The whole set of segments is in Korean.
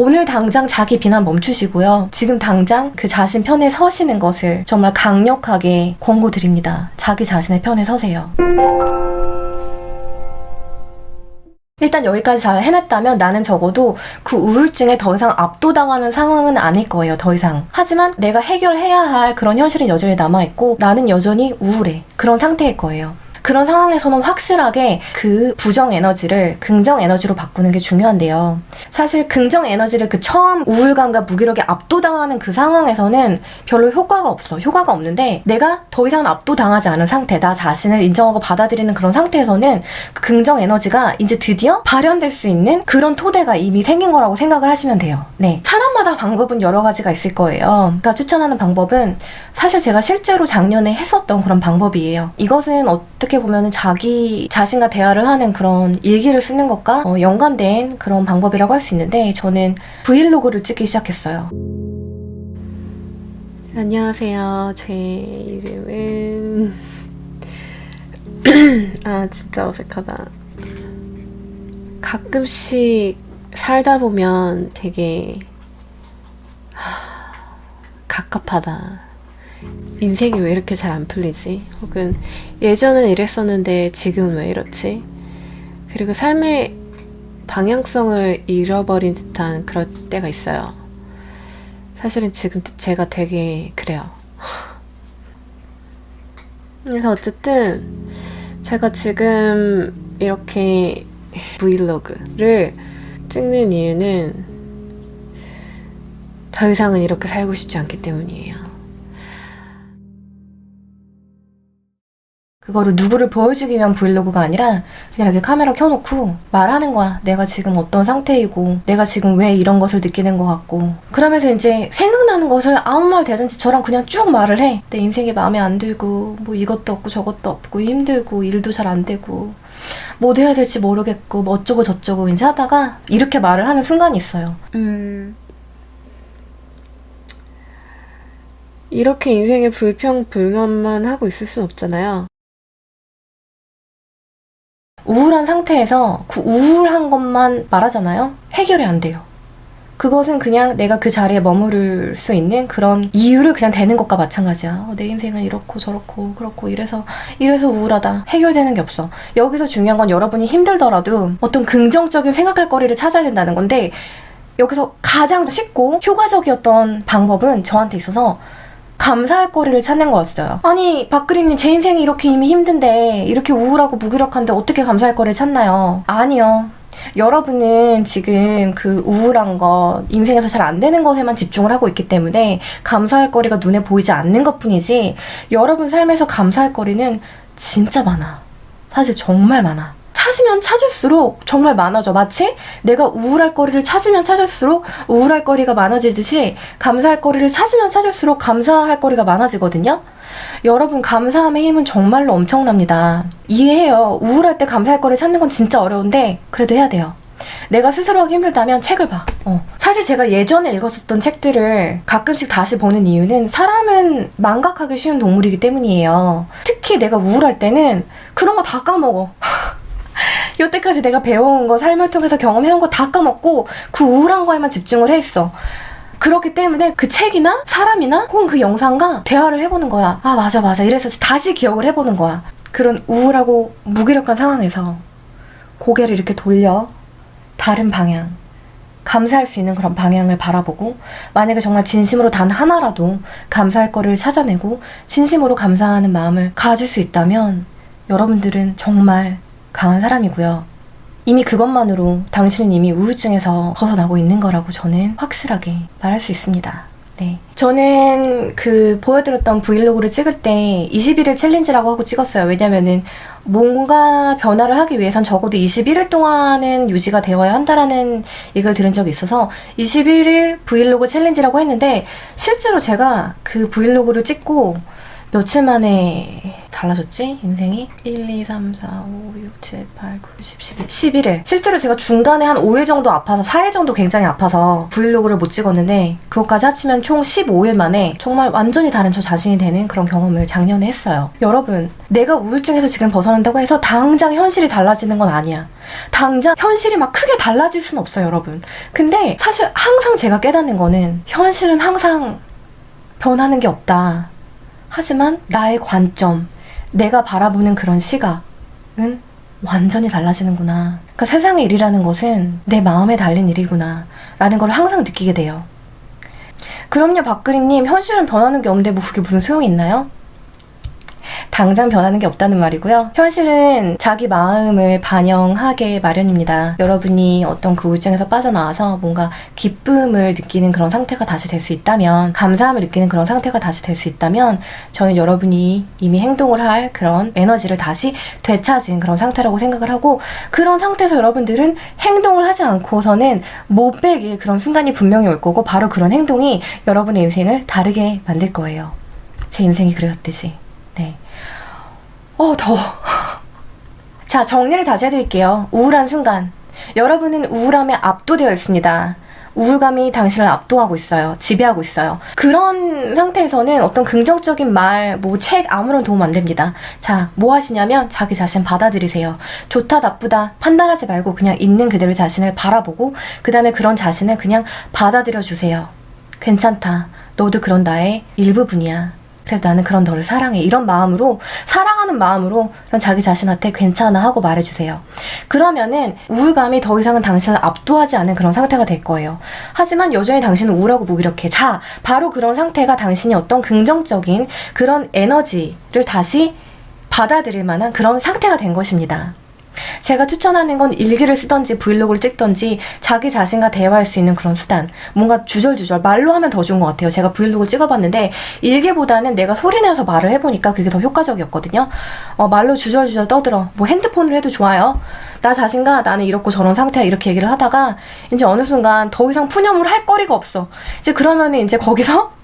오늘 당장 자기 비난 멈추시고요. 지금 당장 그 자신 편에 서시는 것을 정말 강력하게 권고드립니다. 자기 자신의 편에 서세요. 일단 여기까지 잘 해냈다면 나는 적어도 그 우울증에 더 이상 압도당하는 상황은 아닐 거예요, 더 이상. 하지만 내가 해결해야 할 그런 현실은 여전히 남아있고 나는 여전히 우울해. 그런 상태일 거예요. 그런 상황에서는 확실하게 그 부정 에너지를 긍정 에너지로 바꾸는 게 중요한데요. 사실 긍정 에너지를 그 처음 우울감과 무기력에 압도당하는 그 상황에서는 별로 효과가 없어. 효과가 없는데 내가 더 이상 압도당하지 않은 상태, 나 자신을 인정하고 받아들이는 그런 상태에서는 그 긍정 에너지가 이제 드디어 발현될 수 있는 그런 토대가 이미 생긴 거라고 생각을 하시면 돼요. 네. 사람마다 방법은 여러 가지가 있을 거예요. 그러니까 추천하는 방법은 사실 제가 실제로 작년에 했었던 그런 방법이에요. 이것은 어떻게 보면 자기 자신과 대화를 하는 그런 일기를 쓰는 것과 어, 연관된 그런 방법이라고 할 수 있는데 저는 브이로그를 찍기 시작했어요. 안녕하세요. 제 이름은 아 진짜 어색하다. 가끔씩 살다 보면 되게 하, 갑갑하다. 인생이 왜 이렇게 잘 안 풀리지? 혹은 예전엔 이랬었는데 지금은 왜 이렇지? 그리고 삶의 방향성을 잃어버린 듯한 그럴 때가 있어요. 사실은 지금 제가 되게 그래요. 그래서 어쨌든 제가 지금 이렇게 브이로그를 찍는 이유는 더 이상은 이렇게 살고 싶지 않기 때문이에요. 그거를 누구를 보여주기 위한 브이로그가 아니라 그냥 이렇게 카메라 켜놓고 말하는 거야. 내가 지금 어떤 상태이고, 내가 지금 왜 이런 것을 느끼는 것 같고. 그러면서 이제 생각나는 것을 아무 말 되든지 저랑 그냥 쭉 말을 해. 내 인생이 마음에 안 들고, 뭐 이것도 없고 저것도 없고, 힘들고, 일도 잘 안 되고, 뭐 해야 될지 모르겠고, 뭐 어쩌고 저쩌고 이제 하다가 이렇게 말을 하는 순간이 있어요. 음. 이렇게 인생에 불평불만만 하고 있을 순 없잖아요. 우울한 상태에서 그 우울한 것만 말하잖아요? 해결이 안 돼요. 그것은 그냥 내가 그 자리에 머무를 수 있는 그런 이유를 그냥 대는 것과 마찬가지야. 어, 내 인생은 이렇고 저렇고 그렇고 이래서 이래서 우울하다. 해결되는 게 없어. 여기서 중요한 건 여러분이 힘들더라도 어떤 긍정적인 생각할 거리를 찾아야 된다는 건데 여기서 가장 쉽고 효과적이었던 방법은 저한테 있어서 감사할 거리를 찾는 거였어요. 아니, 박그림님, 제 인생이 이렇게 이미 힘든데, 이렇게 우울하고 무기력한데 어떻게 감사할 거리를 찾나요? 아니요. 여러분은 지금 그 우울한 것, 인생에서 잘 안 되는 것에만 집중을 하고 있기 때문에 감사할 거리가 눈에 보이지 않는 것 뿐이지, 여러분 삶에서 감사할 거리는 진짜 많아. 사실 정말 많아. 찾으면 찾을수록 정말 많아져. 마치 내가 우울할 거리를 찾으면 찾을수록 우울할 거리가 많아지듯이 감사할 거리를 찾으면 찾을수록 감사할 거리가 많아지거든요. 여러분 감사함의 힘은 정말로 엄청납니다. 이해해요. 우울할 때 감사할 거리를 찾는 건 진짜 어려운데 그래도 해야 돼요. 내가 스스로 하기 힘들다면 책을 봐. 어. 사실 제가 예전에 읽었었던 책들을 가끔씩 다시 보는 이유는 사람은 망각하기 쉬운 동물이기 때문이에요. 특히 내가 우울할 때는 그런 거 다 까먹어. 여태까지 내가 배워온 거, 삶을 통해서 경험해온 거 다 까먹고 그 우울한 거에만 집중을 해 있어. 그렇기 때문에 그 책이나 사람이나 혹은 그 영상과 대화를 해보는 거야. 아, 맞아, 맞아. 이래서 다시 기억을 해보는 거야. 그런 우울하고 무기력한 상황에서 고개를 이렇게 돌려 다른 방향, 감사할 수 있는 그런 방향을 바라보고 만약에 정말 진심으로 단 하나라도 감사할 거를 찾아내고 진심으로 감사하는 마음을 가질 수 있다면 여러분들은 정말 강한 사람이고요. 이미 그것만으로 당신은 이미 우울증에서 벗어나고 있는 거라고 저는 확실하게 말할 수 있습니다. 네. 저는 그 보여드렸던 브이로그를 찍을 때 21일 챌린지라고 하고 찍었어요. 왜냐면은 뭔가 변화를 하기 위해선 적어도 21일 동안은 유지가 되어야 한다라는 얘기를 들은 적이 있어서 21일 브이로그 챌린지라고 했는데 실제로 제가 그 브이로그를 찍고 며칠 만에 달라졌지? 인생이? 1, 2, 3, 4, 5, 6, 7, 8, 9, 10, 11. 11일. 실제로 제가 중간에 한 5일 정도 아파서, 4일 정도 굉장히 아파서 브이로그를 못 찍었는데, 그것까지 합치면 총 15일 만에 정말 완전히 다른 저 자신이 되는 그런 경험을 작년에 했어요. 여러분, 내가 우울증에서 지금 벗어난다고 해서 당장 현실이 달라지는 건 아니야. 당장 현실이 막 크게 달라질 순 없어요, 여러분. 근데 사실 항상 제가 깨닫는 거는 현실은 항상 변하는 게 없다. 하지만 나의 관점, 내가 바라보는 그런 시각은 완전히 달라지는구나. 그러니까 세상의 일이라는 것은 내 마음에 달린 일이구나. 라는 걸 항상 느끼게 돼요. 그럼요, 박그림님. 현실은 변하는 게 없는데 뭐 그게 무슨 소용이 있나요? 당장 변하는 게 없다는 말이고요. 현실은 자기 마음을 반영하게 마련입니다. 여러분이 어떤 그 우울증에서 빠져나와서 뭔가 기쁨을 느끼는 그런 상태가 다시 될 수 있다면, 감사함을 느끼는 그런 상태가 다시 될 수 있다면, 저는 여러분이 이미 행동을 할 그런 에너지를 다시 되찾은 그런 상태라고 생각을 하고, 그런 상태에서 여러분들은 행동을 하지 않고서는 못 빼길 그런 순간이 분명히 올 거고, 바로 그런 행동이 여러분의 인생을 다르게 만들 거예요. 제 인생이 그랬듯이. 네. 어, 더워. 자, 정리를 다시 해드릴게요. 우울한 순간. 여러분은 우울함에 압도되어 있습니다. 우울감이 당신을 압도하고 있어요. 지배하고 있어요. 그런 상태에서는 어떤 긍정적인 말, 뭐 책 아무런 도움 안 됩니다. 자, 뭐 하시냐면 자기 자신 받아들이세요. 좋다, 나쁘다 판단하지 말고 그냥 있는 그대로 자신을 바라보고 그 다음에 그런 자신을 그냥 받아들여 주세요. 괜찮다. 너도 그런 나의 일부분이야. 그래도 나는 그런 너를 사랑해. 이런 마음으로, 사랑하는 마음으로 그런 자기 자신한테 괜찮아 하고 말해주세요. 그러면은 우울감이 더 이상은 당신을 압도하지 않은 그런 상태가 될 거예요. 하지만 여전히 당신은 우울하고 무기력해. 자, 바로 그런 상태가 당신이 어떤 긍정적인 그런 에너지를 다시 받아들일 만한 그런 상태가 된 것입니다. 제가 추천하는 건 일기를 쓰던지 브이로그를 찍던지 자기 자신과 대화할 수 있는 그런 수단. 뭔가 주절주절 말로 하면 더 좋은 것 같아요. 제가 브이로그를 찍어봤는데 일기보다는 내가 소리 내서 말을 해보니까 그게 더 효과적이었거든요. 어, 말로 주절주절 떠들어. 뭐 핸드폰을 해도 좋아요. 나 자신과 나는 이렇고 저런 상태야 이렇게 얘기를 하다가 이제 어느 순간 더 이상 푸념을 할 거리가 없어. 이제 그러면은 이제 거기서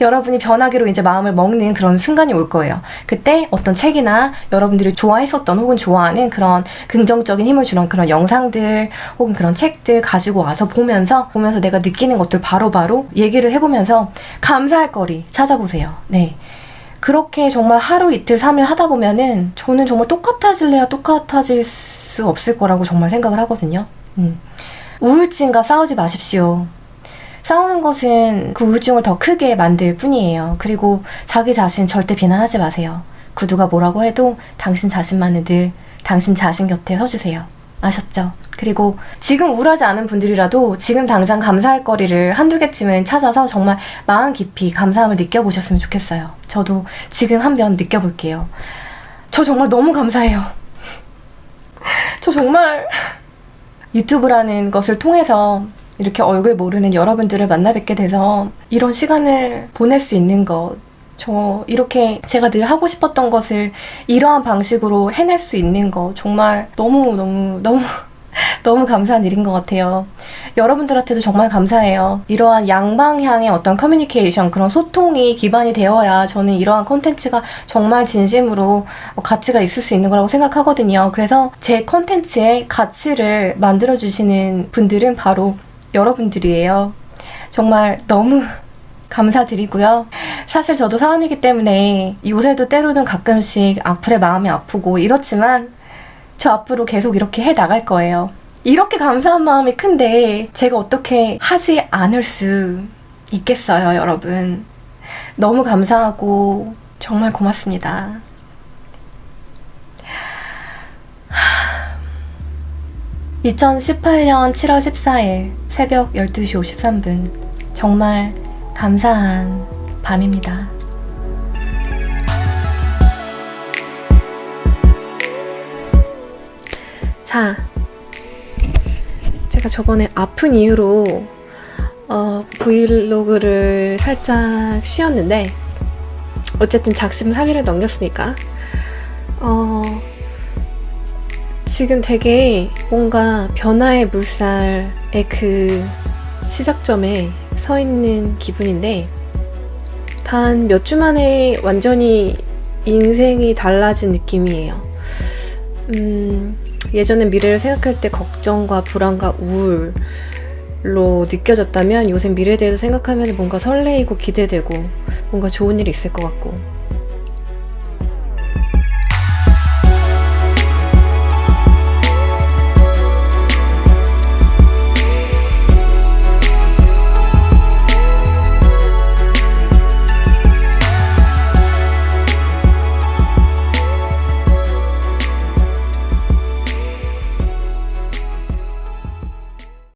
여러분이 변하기로 이제 마음을 먹는 그런 순간이 올 거예요. 그때 어떤 책이나 여러분들이 좋아했었던 혹은 좋아하는 그런 긍정적인 힘을 주는 그런 영상들 혹은 그런 책들 가지고 와서 보면서 보면서 내가 느끼는 것들 바로바로 얘기를 해보면서 감사할 거리 찾아보세요. 네. 그렇게 정말 하루 이틀 삼일 하다 보면은 저는 정말 똑같아질래야 똑같아질 수 없을 거라고 정말 생각을 하거든요. 음. 우울증과 싸우지 마십시오. 싸우는 것은 그 우울증을 더 크게 만들 뿐이에요. 그리고 자기 자신 절대 비난하지 마세요. 그 누가 뭐라고 해도 당신 자신만은 늘 당신 자신 곁에 서주세요. 아셨죠? 그리고 지금 우울하지 않은 분들이라도 지금 당장 감사할 거리를 한두 개쯤은 찾아서 정말 마음 깊이 감사함을 느껴보셨으면 좋겠어요. 저도 지금 한 번 느껴볼게요. 저 정말 너무 감사해요. 저 정말 유튜브라는 것을 통해서 이렇게 얼굴 모르는 여러분들을 만나 뵙게 돼서 이런 시간을 보낼 수 있는 것, 저 이렇게 제가 늘 하고 싶었던 것을 이러한 방식으로 해낼 수 있는 거 정말 너무 너무 너무 너무 감사한 일인 것 같아요. 여러분들한테도 정말 감사해요. 이러한 양방향의 어떤 커뮤니케이션, 그런 소통이 기반이 되어야 저는 이러한 콘텐츠가 정말 진심으로 가치가 있을 수 있는 거라고 생각하거든요. 그래서 제 콘텐츠의 가치를 만들어주시는 분들은 바로 여러분들이에요. 정말 너무 감사드리고요. 사실 저도 사람이기 때문에 요새도 때로는 가끔씩 악플에 마음이 아프고 이렇지만 저 앞으로 계속 이렇게 해 나갈 거예요. 이렇게 감사한 마음이 큰데 제가 어떻게 하지 않을 수 있겠어요, 여러분. 너무 감사하고 정말 고맙습니다. 2018년 7월 14일 새벽 12시 53분. 정말 감사한 밤입니다. 자, 제가 저번에 아픈 이유로 어, 브이로그를 살짝 쉬었는데 어쨌든 작심 3일을 넘겼으니까 어, 지금 되게 뭔가 변화의 물살의 그 시작점에 서 있는 기분인데 단 몇 주 만에 완전히 인생이 달라진 느낌이에요. 음, 예전에 미래를 생각할 때 걱정과 불안과 우울로 느껴졌다면 요새 미래에 대해서 생각하면 뭔가 설레이고 기대되고 뭔가 좋은 일이 있을 것 같고